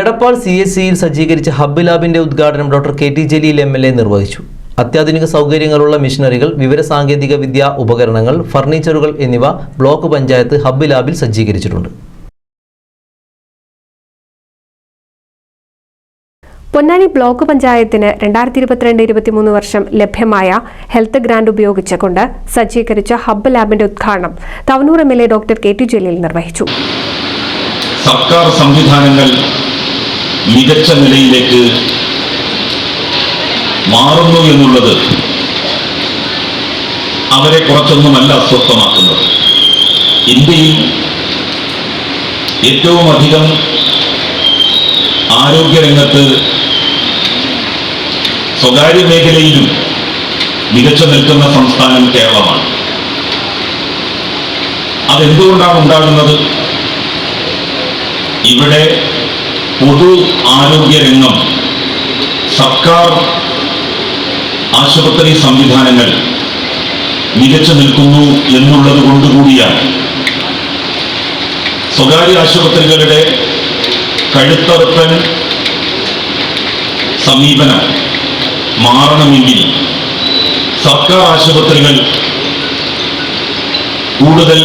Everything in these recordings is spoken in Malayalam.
എടപ്പാൾ സി എസ് സിയിൽ സജ്ജീകരിച്ച ഹബ്ബ് ലാബിന്റെ ഉദ്ഘാടനം doctor K T Jaleel M L A നിർവഹിച്ചു. അത്യാധുനിക സൗകര്യങ്ങളുള്ള മിഷനറികൾ വിവരസാങ്കേതിക വിദ്യാ ഉപകരണങ്ങൾ ഫർണിച്ചറുകൾ എന്നിവ ബ്ലോക്ക് പഞ്ചായത്ത് ഹബ്ബ് ലാബിൽ സജ്ജീകരിച്ചിട്ടുണ്ട്. പൊന്നാനി ബ്ലോക്ക് പഞ്ചായത്തിന് രണ്ടായിരത്തി ഇരുപത്തിരണ്ട് ഇരുപത്തിമൂന്ന് വർഷം ലഭ്യമായ ഹെൽത്ത് ഗ്രാന്റ് ഉപയോഗിച്ചുകൊണ്ട് സജ്ജീകരിച്ച ഹബ്ബ് ലാബിന്റെ ഉദ്ഘാടനം Thavanur M L A doctor K T Jaleel നിർവഹിച്ചു. സർക്കാർ സംവിധാനങ്ങൾ മികച്ച നിലയിലേക്ക് മാറുന്നു എന്നുള്ളത് അവരെ കുറച്ചൊന്നുമല്ല അസ്വസ്ഥമാക്കുന്നത്. ഇന്ത്യയിൽ ഏറ്റവും അധികം ആരോഗ്യരംഗത്ത് സ്വകാര്യ മേഖലയിലും മികച്ചു നിൽക്കുന്ന സംസ്ഥാനം കേരളമാണ്. അതെന്തുകൊണ്ടാണ് ഉണ്ടാകുന്നത്? ഇവിടെ പൊതു ആരോഗ്യ രംഗം സർക്കാർ ആശുപത്രി സംവിധാനങ്ങൾ മികച്ചു നിൽക്കുന്നു എന്നുള്ളത് കൊണ്ടുകൂടിയാണ് സ്വകാര്യ ആശുപത്രികളുടെ കഴുത്തറുപ്പൻ സമീപനം മാറണമെങ്കിൽ സർക്കാർ ആശുപത്രികൾ കൂടുതൽ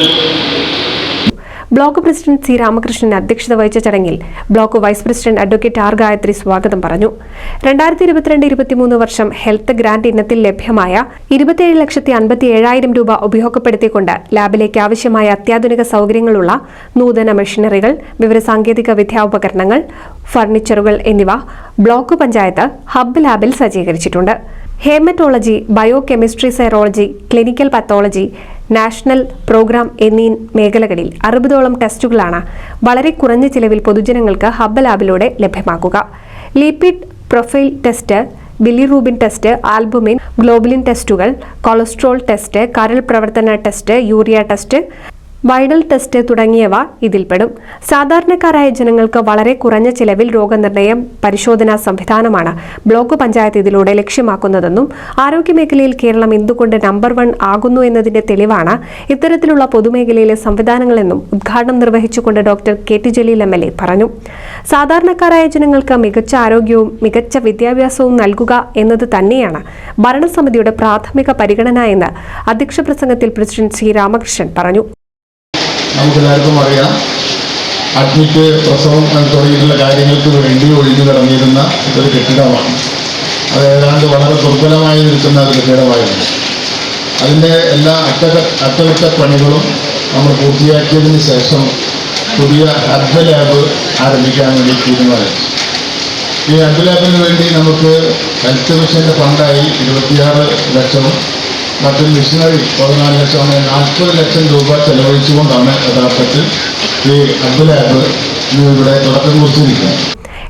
ബ്ലോക്ക് പ്രസിഡന്റ് സി രാമകൃഷ്ണൻ അധ്യക്ഷത വഹിച്ച ചടങ്ങിൽ block vice president advocate R Gayathri സ്വാഗതം പറഞ്ഞു. രണ്ടായിരത്തി ഇരുപത്തിരണ്ട് ഇരുപത്തിമൂന്ന് വർഷം ഹെൽത്ത് ഗ്രാന്റ് ഇനത്തിൽ ലഭ്യമായ ഇരുപത്തിയേഴ് ലക്ഷത്തി അൻപത്തി ഏഴായിരം രൂപ ഉപയോഗപ്പെടുത്തിക്കൊണ്ട് ലാബിലേക്ക് ആവശ്യമായ അത്യാധുനിക സൗകര്യങ്ങളുള്ള നൂതന മെഷീനറികൾ വിവരസാങ്കേതിക വിദ്യാ ഉപകരണങ്ങൾ ഫർണിച്ചറുകൾ എന്നിവ ബ്ലോക്ക് പഞ്ചായത്ത് ഹബ് ലാബിൽ സജ്ജീകരിച്ചിട്ടുണ്ട്. Haematology bio chemistry serology clinical pathology national programme എന്നീ മേഖലകളിൽ അറുപതോളം ടെസ്റ്റുകളാണ് വളരെ കുറഞ്ഞ ചിലവിൽ പൊതുജനങ്ങൾക്ക് ഹബ്ബ ലാബിലൂടെ ലഭ്യമാക്കുക. Lipid profile test bilirubin test albumin globulin ടെസ്റ്റുകൾ കൊളസ്ട്രോൾ ടെസ്റ്റ് കരൾ പ്രവർത്തന test urea test Widal test തുടങ്ങിയവ ഇതിൽപ്പെടും. സാധാരണക്കാരായ ജനങ്ങൾക്ക് വളരെ കുറഞ്ഞ ചിലവിൽ രോഗനിർണയം പരിശോധനാ സംവിധാനമാണ് ബ്ലോക്ക് പഞ്ചായത്ത് ഇതിലൂടെ ലക്ഷ്യമാക്കുന്നതെന്നും ആരോഗ്യമേഖലയിൽ കേരളം എന്തുകൊണ്ട് നമ്പർ വൺ ആകുന്നു എന്നതിന്റെ തെളിവാണ് ഇത്തരത്തിലുള്ള പൊതുമേഖലയിലെ സംവിധാനങ്ങളെന്നും ഉദ്ഘാടനം നിർവഹിച്ചുകൊണ്ട് doctor K T Jaleel M L A പറഞ്ഞു. സാധാരണക്കാരായ ജനങ്ങൾക്ക് മികച്ച ആരോഗ്യവും മികച്ച വിദ്യാഭ്യാസവും നൽകുക എന്നത് തന്നെയാണ് ഭരണസമിതിയുടെ പ്രാഥമിക പരിഗണന എന്ന് അധ്യക്ഷ പ്രസംഗത്തിൽ പ്രസിഡന്റ് ശ്രീ രാമകൃഷ്ണൻ പറഞ്ഞു. നമുക്കെല്ലാവർക്കും അറിയാം. അഡ്മിറ്റ് പ്രസവം തുടങ്ങിയിട്ടുള്ള കാര്യങ്ങൾക്ക് വേണ്ടി ഒഴിഞ്ഞു കിടന്നിരുന്ന ഒരു കെട്ടിടമാണ്. അത് ഏതാണ്ട് വളരെ ദുർബലമായി നിൽക്കുന്ന ഒരു കെട്ടിടമായിരുന്നു. അതിന്റെ എല്ലാ അറ്റക അറ്റകുറ്റപ്പണികളും നമ്മൾ പൂർത്തിയാക്കിയതിന് ശേഷം പുതിയ ഹെർബൽ ലാബ് ആരംഭിക്കാൻ വേണ്ടി തീരുമാനിച്ചു. ഈ ഹെർബൽ ലാബിന് വേണ്ടി നമുക്ക് ഹെൽത്ത് മിഷന്റെ ഫണ്ടായി ഇരുപത്തിയാറ് ലക്ഷവും മറ്റൊരു മിഷനറി പതിനാല് ലക്ഷം അങ്ങനെ നാൽപ്പത് ലക്ഷം രൂപ ചെലവഴിച്ചുകൊണ്ടാണ് യഥാർത്ഥത്തിൽ ഈ ലാബ് ഇന്ന് ഇവിടെ തുടക്കം കുറിച്ചിരിക്കുന്നത്.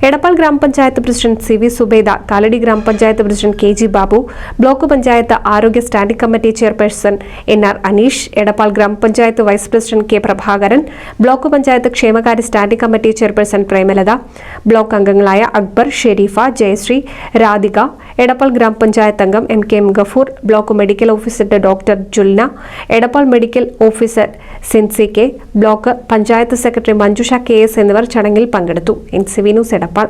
Edappal gramapanchayat president C V Subeda Kaladi gramapanchayat president K G Babu block panchayat ആരോഗ്യ standing committee chairperson N R Aneesh Edappal gramapanchayat vice president K Prabhakaran block panchayat ക്ഷേമകാര്യ standing committee chairperson Premalatha block അംഗങ്ങളായ അക്ബർ ഷെരീഫ ജയശ്രീ രാധിക എടപ്പാൾ ഗ്രാമപഞ്ചായത്ത് അംഗം M K M Gafoor block medical officer doctor Julna Edappal medical officer Sincy K block panchayat secretary Manjusha K S എന്നിവർ ചടങ്ങിൽ പങ്കെടുത്തു. N C V news Edappal.